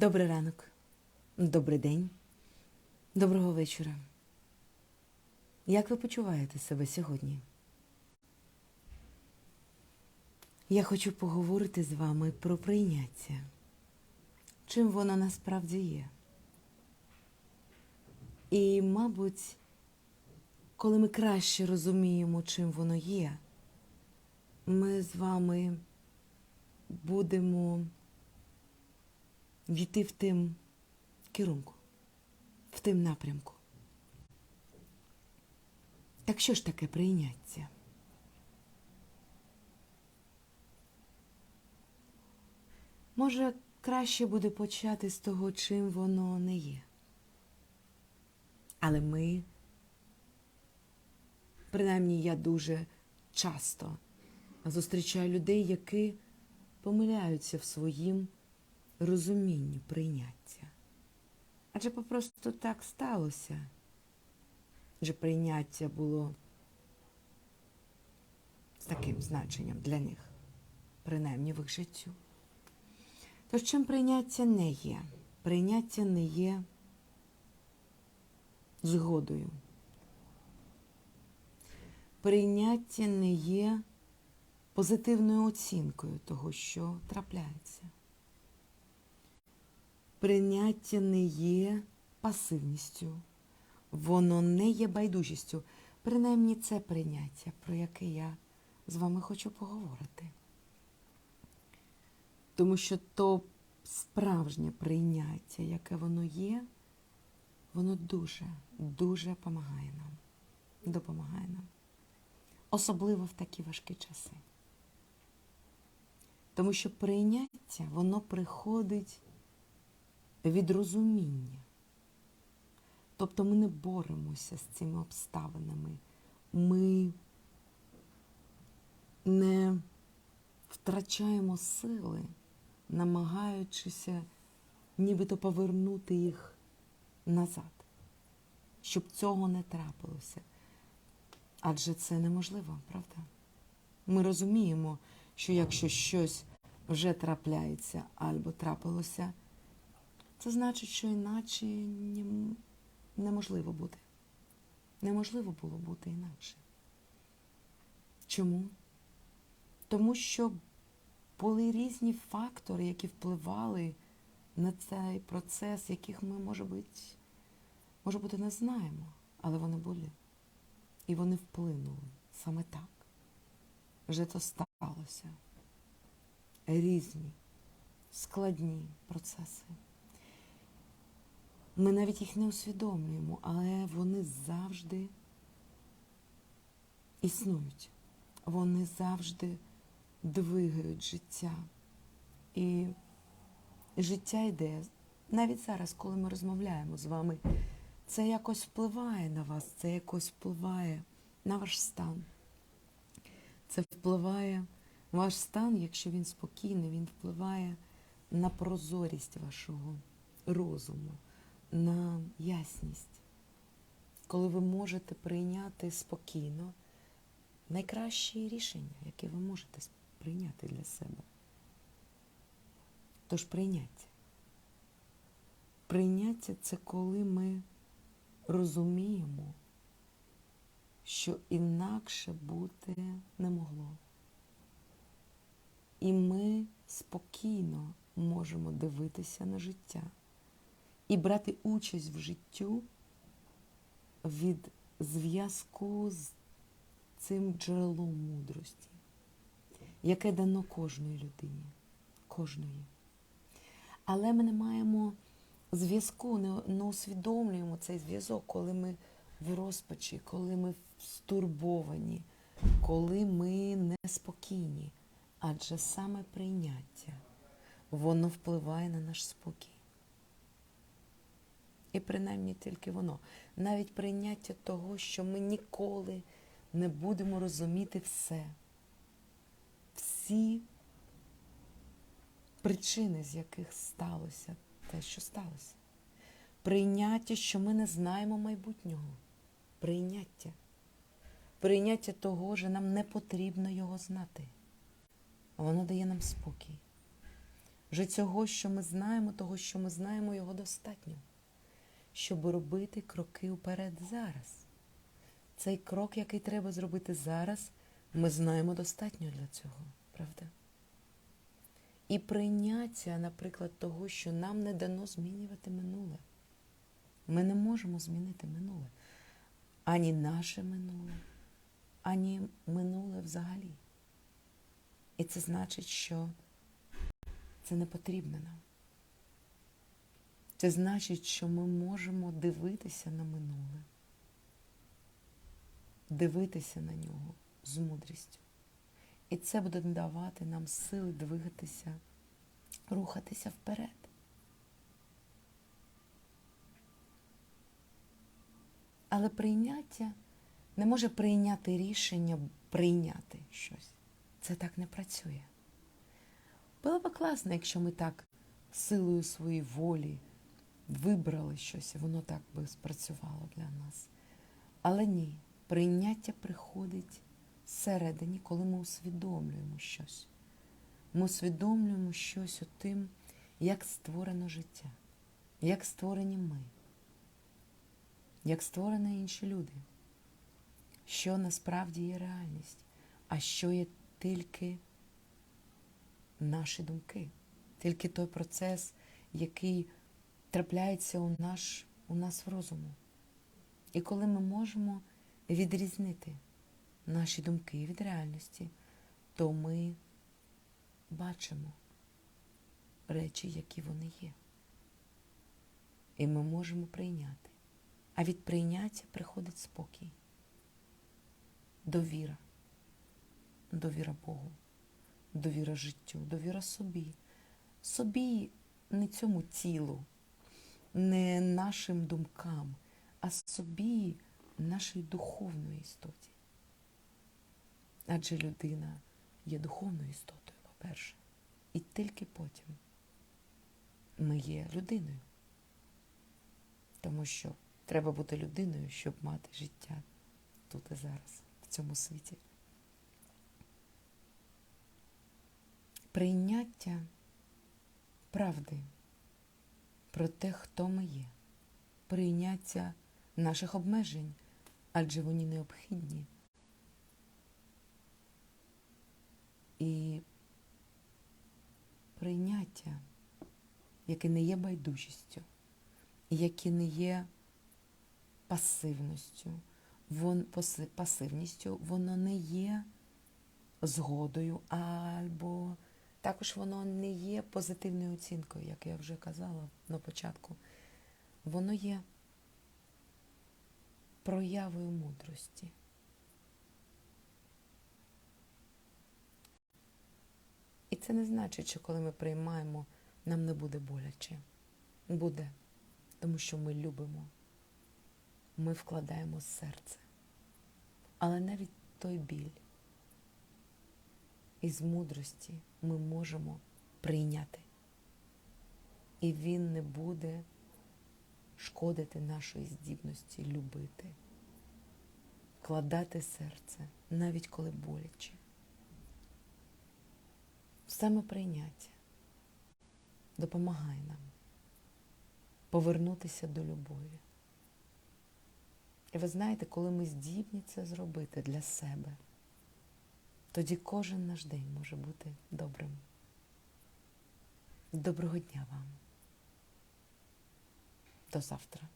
Добрий ранок, добрий день, доброго вечора. Як ви почуваєте себе сьогодні? Я хочу поговорити з вами про прийняття. Чим воно насправді є? І, мабуть, коли ми краще розуміємо, чим воно є, ми з вами будемо йти в тим керунку, в тим напрямку. Так що ж таке прийняття? Може, краще буде почати з того, чим воно не є. Але ми, принаймні я дуже часто зустрічаю людей, які помиляються в своїм розумінні прийняття. Адже попросту так сталося. Адже прийняття було з таким значенням для них, принаймні в їх життю. Тож чим прийняття не є? Прийняття не є згодою. Прийняття не є позитивною оцінкою того, що трапляється. Прийняття не є пасивністю, воно не є байдужістю. Принаймні це прийняття, про яке я з вами хочу поговорити. Тому що то справжнє прийняття, яке воно є, воно дуже, дуже допомагає нам. Допомагає нам. Особливо в такі важкі часи. Тому що прийняття, воно приходить від розуміння. Тобто ми не боремося з цими обставинами. Ми не втрачаємо сили, намагаючися нібито повернути їх назад, щоб цього не трапилося. Адже це неможливо, правда? Ми розуміємо, що якщо щось вже трапляється або трапилося, це значить, що іначе неможливо бути. Неможливо було бути інакше. Чому? Тому що були різні фактори, які впливали на цей процес, яких ми, може бути, може бути, не знаємо, але вони були. І вони вплинули саме так. Вже то сталося. Різні, складні процеси. Ми навіть їх не усвідомлюємо, але вони завжди існують. Вони завжди двигають життя. І життя йде. Навіть зараз, коли ми розмовляємо з вами, це якось впливає на вас, це якось впливає на ваш стан. Це впливає ваш стан, якщо він спокійний, він впливає на прозорість вашого розуму на ясність, коли ви можете прийняти спокійно найкращі рішення, які ви можете прийняти для себе. Тож прийняття. Прийняття це коли ми розуміємо, що інакше бути не могло. І ми спокійно можемо дивитися на життя і брати участь в життю від зв'язку з цим джерелом мудрості, яке дано кожної людині, кожної. Але ми не маємо зв'язку, не усвідомлюємо цей зв'язок, коли ми в розпачі, коли ми стурбовані, коли ми неспокійні. Адже саме прийняття, воно впливає на наш спокій. І принаймні тільки воно. Навіть прийняття того, що ми ніколи не будемо розуміти все. Всі причини, з яких сталося те, що сталося. Прийняття, що ми не знаємо майбутнього. Прийняття. Прийняття того, що нам не потрібно його знати. Воно дає нам спокій. Вже цього, що ми знаємо, того, що ми знаємо, його достатньо, щоб робити кроки вперед зараз. Цей крок, який треба зробити зараз, ми знаємо достатньо для цього, правда? І прийняття, наприклад, того, що нам не дано змінювати минуле. Ми не можемо змінити минуле. Ані наше минуле, ані минуле взагалі. І це значить, що це не потрібно нам. Це значить, що ми можемо дивитися на минуле, дивитися на нього з мудрістю. І це буде давати нам сили двигатися, рухатися вперед. Але прийняття не може прийняти рішення прийняти щось. Це так не працює. Було б класно, якщо ми так силою своєї волі вибрали щось, і воно так би спрацювало для нас. Але ні, прийняття приходить всередині, коли ми усвідомлюємо щось. Ми усвідомлюємо щось у тим, як створено життя, як створені ми, як створені інші люди, що насправді є реальність, а що є тільки наші думки, тільки той процес, який трапляється у, наш, у нас в розуму. І коли ми можемо відрізнити наші думки від реальності, то ми бачимо речі, які вони є. І ми можемо прийняти. А від прийняття приходить спокій, довіра, довіра Богу, довіра життю, довіра собі. Собі не цьому тілу, не нашим думкам, а собі нашій духовної істоті. Адже людина є духовною істотою, по-перше, і тільки потім ми є людиною. Тому що треба бути людиною, щоб мати життя тут і зараз, в цьому світі. Прийняття правди про те, хто ми є, прийняття наших обмежень, адже вони необхідні. І прийняття, яке не є байдужістю, яке не є пасивністю, вон, пасивністю, воно не є згодою, або також воно не є позитивною оцінкою, як я вже казала на початку. Воно є проявою мудрості. І це не значить, що коли ми приймаємо, нам не буде боляче. Буде, тому що ми любимо, ми вкладаємо серце. Але навіть той біль із мудрості ми можемо прийняти. І він не буде шкодити нашої здібності любити, вкладати серце, навіть коли боляче. Саме прийняття допомагає нам повернутися до любові. І ви знаєте, коли ми здібні це зробити для себе, тоді кожен наш день може бути добрим. Доброго дня вам. До завтра.